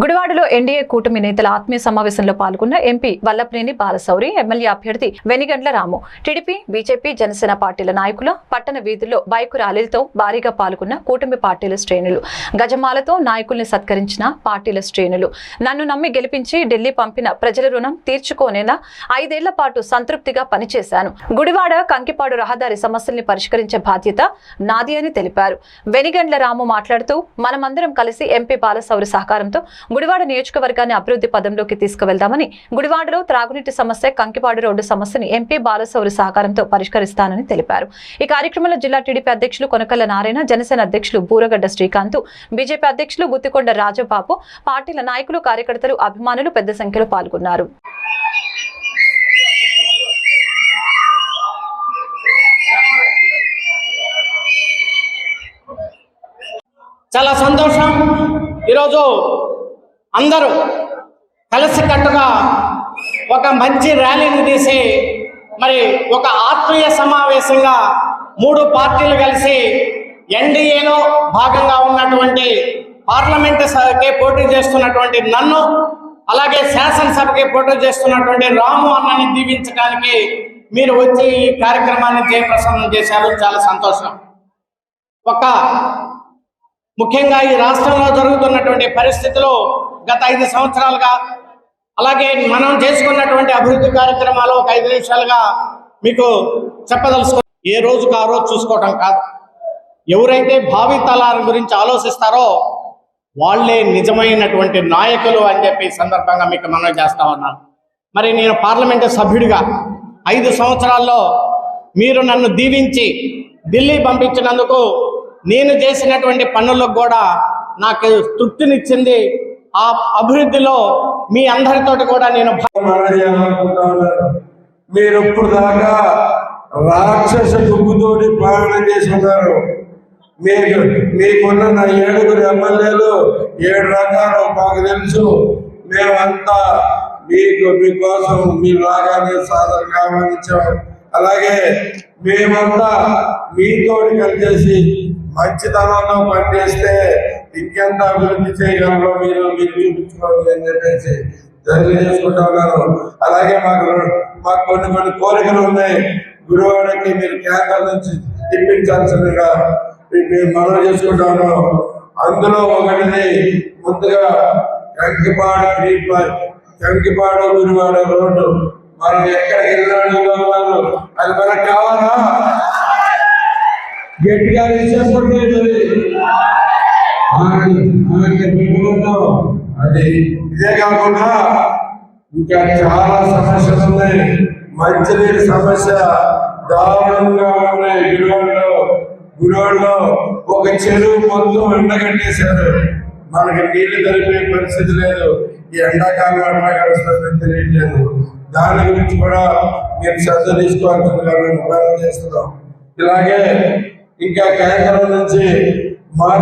గుడివాడలో ఎన్డీఏ కూటమి నేతల ఆత్మీయ సమావేశంలో పాల్గొన్న ఎంపీ వల్లభనేని బాలశౌరి ఎమ్మెల్యే అభ్యర్థి వెనిగండ్ల రాము. టీడీపీ బీజేపీ జనసేన పార్టీల నాయకుల పట్టణ వీధుల్లో బైకు ర్యాలీలతో భారీగా పాల్గొన్న కూటమి పార్టీల శ్రేణులు. గజమాలతో నాయకుల్ని సత్కరించిన పార్టీల శ్రేణులు. నన్ను నమ్మి గెలిపించి ఢిల్లీ పంపిన ప్రజల రుణం తీర్చుకోనేలా ఐదేళ్ళ పాటు సంతృప్తిగా పనిచేశాను. గుడివాడ కంకిపాడు రహదారి సమస్యల్ని పరిష్కరించే బాధ్యత నాది అని తెలిపారు. వెనిగండ్ల రాము మాట్లాడుతూ మనమందరం కలిసి ఎంపీ బాలశౌరి సహకారంతో గుడివాడ నియోజకవర్గాన్ని అభివృద్ధి పదంలోకి తీసుకువెళ్దామని గుడివాడలో త్రాగునీటి సమస్య కంకిపాడు రోడ్డు సమస్యని ఎంపీ బాలశౌరి సహకారంతో పరిష్కరిస్తానని తెలిపారు. ఈ కార్యక్రమంలో జిల్లా టీడీపీ అధ్యక్షులు కొనకల్ల నారాయణ జనసేన అధ్యక్షులు బూరగడ్డ శ్రీకాంత్ బీజేపీ అధ్యక్షులు గుత్తికొండ రాజబాబు పార్టీల నాయకులు కార్యకర్తలు అభిమానులు పెద్ద సంఖ్యలో పాల్గొన్నారు. చాలా సంతోషం. ఈరోజు అందరూ కలిసికట్టుగా ఒక మంచి ర్యాలీని తీసి మరి ఒక ఆత్మీయ సమావేశంగా మూడు పార్టీలు కలిసి ఎన్డీఏలో భాగంగా ఉన్నటువంటి పార్లమెంటు సభకి పోటీ చేస్తున్నటువంటి నన్ను అలాగే శాసనసభకి పోటీ చేస్తున్నటువంటి రాము అన్నని దీవించడానికి మీరు వచ్చి ఈ కార్యక్రమాన్ని జయప్రసన్నం చేశారు. చాలా సంతోషం. ఒక ముఖ్యంగా ఈ రాష్ట్రంలో జరుగుతున్నటువంటి పరిస్థితులు గత ఐదు సంవత్సరాలుగా అలాగే మనం చేసుకున్నటువంటి అభివృద్ధి కార్యక్రమాలు ఒక ఐదు నిమిషాలుగా మీకు చెప్పదలుచుకో ఏ రోజుకు ఆ రోజు చూసుకోవటం కాదు. ఎవరైతే భావితలాల గురించి ఆలోచిస్తారో వాళ్ళే నిజమైనటువంటి నాయకులు అని చెప్పి సందర్భంగా మీకు మనం చేస్తా ఉన్నాను. మరి నేను పార్లమెంటు సభ్యుడిగా ఐదు సంవత్సరాల్లో మీరు నన్ను దీవించి ఢిల్లీ పంపించినందుకు నేను చేసినటువంటి పనులకు కూడా నాకు తృప్తినిచ్చింది. ఆ అభివృద్ధిలో మీ అందరితోటి కూడా నేను మీరు ఇప్పుడు దాకా రాక్షస ముగ్గుతోటి పాలన చేసి ఉన్నారు మీకు మీకున్న నా ఏడుగురు ఎమ్మెల్యేలు ఏడు రకాలు మాకు తెలుసు. మేమంతా మీకు మీకోసం మీ లాగానే సాధనగా ఆహ్వానించాం. అలాగే మేమంతా మీతోటి కలిసేసి మంచితనంలో పనిచేస్తే ఇంకెంత అభివృద్ధి చేయగలరో మీరు మీరు చూపించుకోవాలి అని చెప్పేసి తెలియజేసుకుంటా ఉన్నాను. అలాగే మాకు మాకు కొన్ని కొన్ని కోరికలు ఉన్నాయి. గురువారికి మీరు కేంద్రం నుంచి ఇప్పించాల్సిందిగా మనం చేసుకుంటాను అందులో ఒకటిది ముందుగా కంకిపాడు కంకిపాడు గురువాడ రోడ్డు మనం ఎక్కడికి వెళ్ళినా అది మనకు కావాలా? గట్టిగా చెప్పండి అది ఇదే కాకుండా ఇంకా చాలా సమస్యలు ఉన్నాయి. మంచినీరు సమస్య దారుణంగా ఉన్నాయి. గుడివాడలో గుడివాడలో ఒక చెరువు మొత్తం ఎండగట్టేశారు మనకి నీళ్ళు దొరికే పరిస్థితి లేదు. ఈ ఎండాకాలం ఎట్లా తెలియట్లేదు. దాని గురించి కూడా మీరు శ్రద్ధ తీసుకోవాల్సిందిగా మేము ప్రయత్నం చేస్తున్నాం ఇలాగే ఇంకా కేంద్రం నుంచి మా